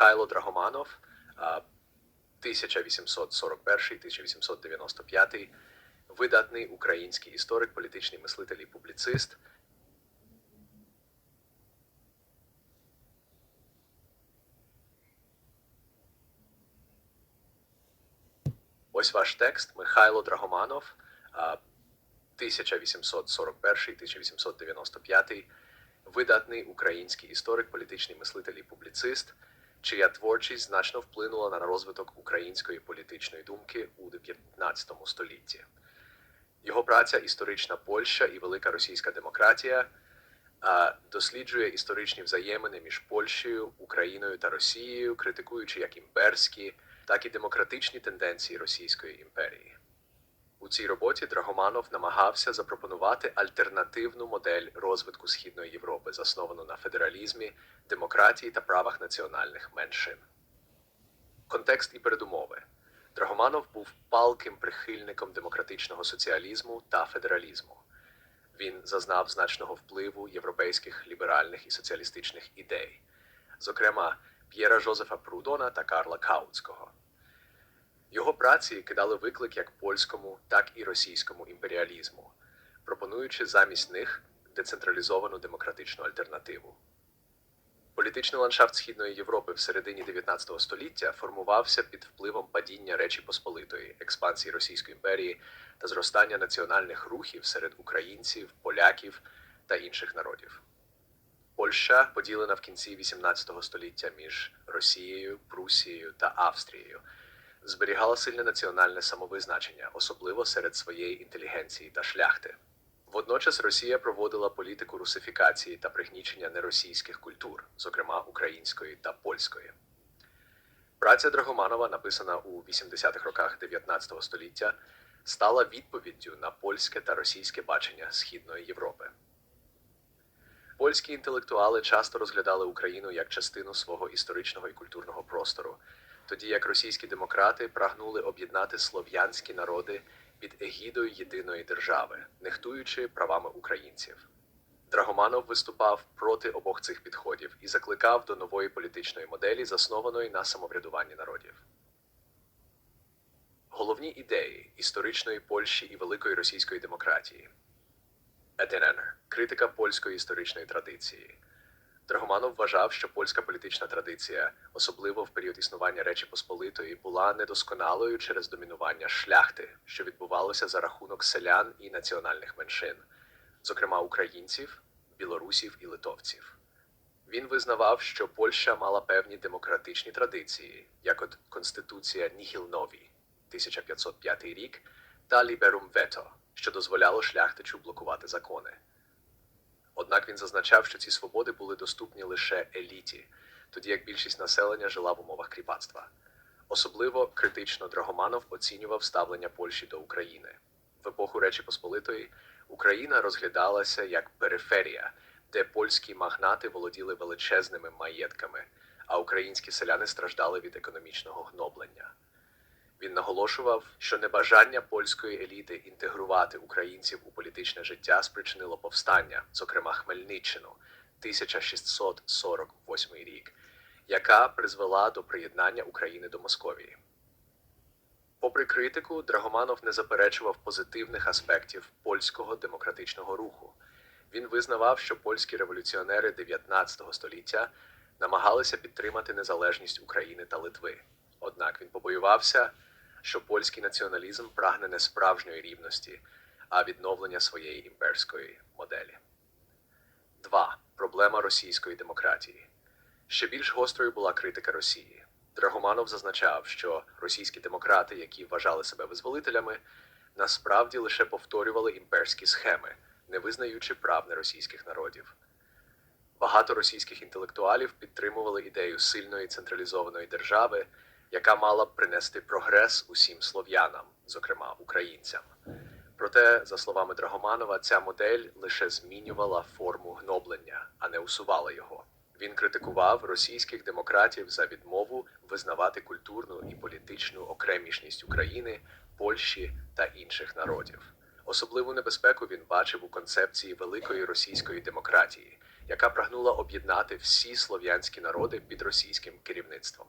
Михайло Драгоманов, 1841-1895, видатний український історик, політичний мислитель і публіцист. Ось ваш текст Михайло Драгоманов, 1841-1895, видатний український історик, політичний мислитель і публіцист, чия творчість значно вплинула на розвиток української політичної думки у 19 столітті. Його праця Історична Польща і Велика Російська демократія досліджує історичні взаємини між Польщею, Україною та Росією, критикуючи як імперські, так і демократичні тенденції Російської імперії. У цій роботі Драгоманов намагався запропонувати альтернативну модель розвитку Східної Європи, засновану на федералізмі, демократії та правах національних меншин. Контекст і передумови. Драгоманов був палким прихильником демократичного соціалізму та федералізму. Він зазнав значного впливу європейських ліберальних і соціалістичних ідей, зокрема П'єра Жозефа Прудона та Карла Каутського. Його праці кидали виклик як польському, так і російському імперіалізму, пропонуючи замість них децентралізовану демократичну альтернативу. Політичний ландшафт Східної Європи в середині 19 століття формувався під впливом падіння Речі Посполитої, експансії Російської імперії та зростання національних рухів серед українців, поляків та інших народів. Польща поділена в кінці 18 століття між Росією, Прусією та Австрією, зберігала сильне національне самовизначення, особливо серед своєї інтелігенції та шляхти. Водночас Росія проводила політику русифікації та пригнічення неросійських культур, зокрема української та польської. Праця Драгоманова, написана у 80-х роках 19 століття, стала відповіддю на польське та російське бачення Східної Європи. Польські інтелектуали часто розглядали Україну як частину свого історичного і культурного простору, тоді як російські демократи прагнули об'єднати слов'янські народи під егідою єдиної держави, нехтуючи правами українців. Драгоманов виступав проти обох цих підходів і закликав до нової політичної моделі, заснованої на самоврядуванні народів. Головні ідеї історичної Польщі і великої російської демократії. Едененер критика польської історичної традиції. Драгоманов вважав, що польська політична традиція, особливо в період існування Речі Посполитої, була недосконалою через домінування шляхти, що відбувалося за рахунок селян і національних меншин, зокрема українців, білорусів і литовців. Він визнавав, що Польща мала певні демократичні традиції, як от Конституція Ніхіл Нові 1505 рік та Liberum Veto, що дозволяло шляхтичу блокувати закони. Однак він зазначав, що ці свободи були доступні лише еліті, тоді як більшість населення жила в умовах кріпацтва. Особливо критично Драгоманов оцінював ставлення Польщі до України. В епоху Речі Посполитої Україна розглядалася як периферія, де польські магнати володіли величезними маєтками, а українські селяни страждали від економічного гноблення. Він наголошував, що небажання польської еліти інтегрувати українців у політичне життя спричинило повстання, зокрема Хмельниччину, 1648 рік, яка призвела до приєднання України до Московії. Попри критику, Драгоманов не заперечував позитивних аспектів польського демократичного руху. Він визнавав, що польські революціонери 19 століття намагалися підтримати незалежність України та Литви. Однак він побоювався, що польський націоналізм прагне не справжньої рівності, а відновлення своєї імперської моделі. 2. Проблема російської демократії. Ще більш гострою була критика Росії. Драгоманов зазначав, що російські демократи, які вважали себе визволителями, насправді лише повторювали імперські схеми, не визнаючи прав неросійських народів. Багато російських інтелектуалів підтримували ідею сильної централізованої держави, яка мала б принести прогрес усім слов'янам, зокрема українцям. Проте, за словами Драгоманова, ця модель лише змінювала форму гноблення, а не усувала його. Він критикував російських демократів за відмову визнавати культурну і політичну окремішність України, Польщі та інших народів. Особливу небезпеку він бачив у концепції великої російської демократії, яка прагнула об'єднати всі слов'янські народи під російським керівництвом.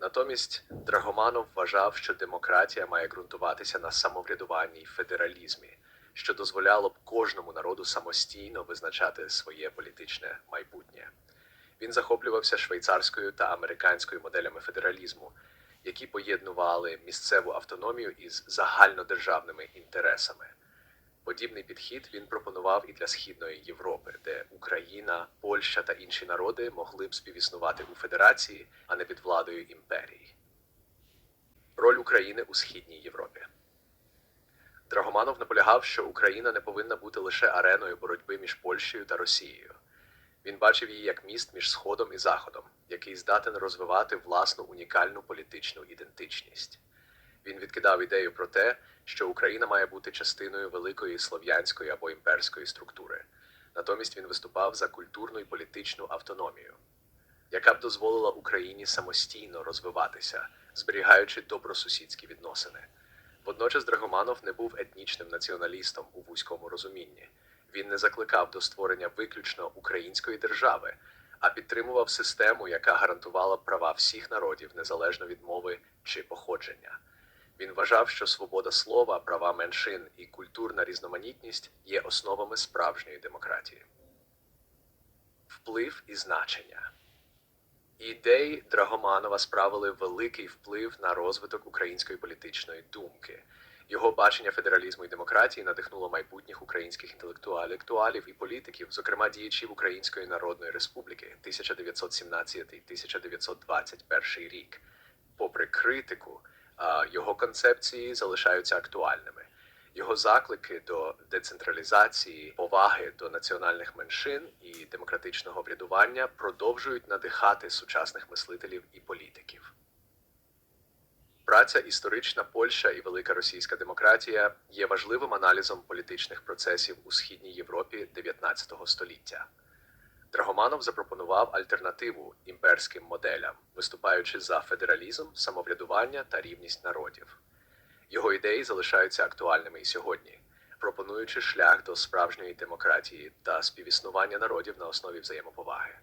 Натомість Драгоманов вважав, що демократія має ґрунтуватися на самоврядуванні й федералізмі, що дозволяло б кожному народу самостійно визначати своє політичне майбутнє. Він захоплювався швейцарською та американською моделями федералізму, які поєднували місцеву автономію із загальнодержавними інтересами. Подібний підхід він пропонував і для Східної Європи, де Україна, Польща та інші народи могли б співіснувати у федерації, а не під владою імперії. Роль України у Східній Європі. Драгоманов наполягав, що Україна не повинна бути лише ареною боротьби між Польщею та Росією. Він бачив її як міст між Сходом і Заходом, який здатен розвивати власну унікальну політичну ідентичність. Він відкидав ідею про те, що Україна має бути частиною великої слов'янської або імперської структури. Натомість він виступав за культурну і політичну автономію, яка б дозволила Україні самостійно розвиватися, зберігаючи добросусідські відносини. Водночас Драгоманов не був етнічним націоналістом у вузькому розумінні. Він не закликав до створення виключно української держави, а підтримував систему, яка гарантувала права всіх народів незалежно від мови чи походження. Він вважав, що свобода слова, права меншин і культурна різноманітність є основами справжньої демократії. Вплив і значення ідеї Драгоманова справили великий вплив на розвиток української політичної думки. Його бачення федералізму і демократії надихнуло майбутніх українських інтелектуалів і політиків, зокрема діячів Української Народної Республіки 1917-1921 рік. Попри критику, його концепції залишаються актуальними. Його заклики до децентралізації, поваги до національних меншин і демократичного врядування продовжують надихати сучасних мислителів і політиків. Праця Історична Польща і Велика Російська демократія є важливим аналізом політичних процесів у Східній Європі 19 століття. Драгоманов запропонував альтернативу імперським моделям, виступаючи за федералізм, самоврядування та рівність народів. Його ідеї залишаються актуальними і сьогодні, пропонуючи шлях до справжньої демократії та співіснування народів на основі взаємоповаги.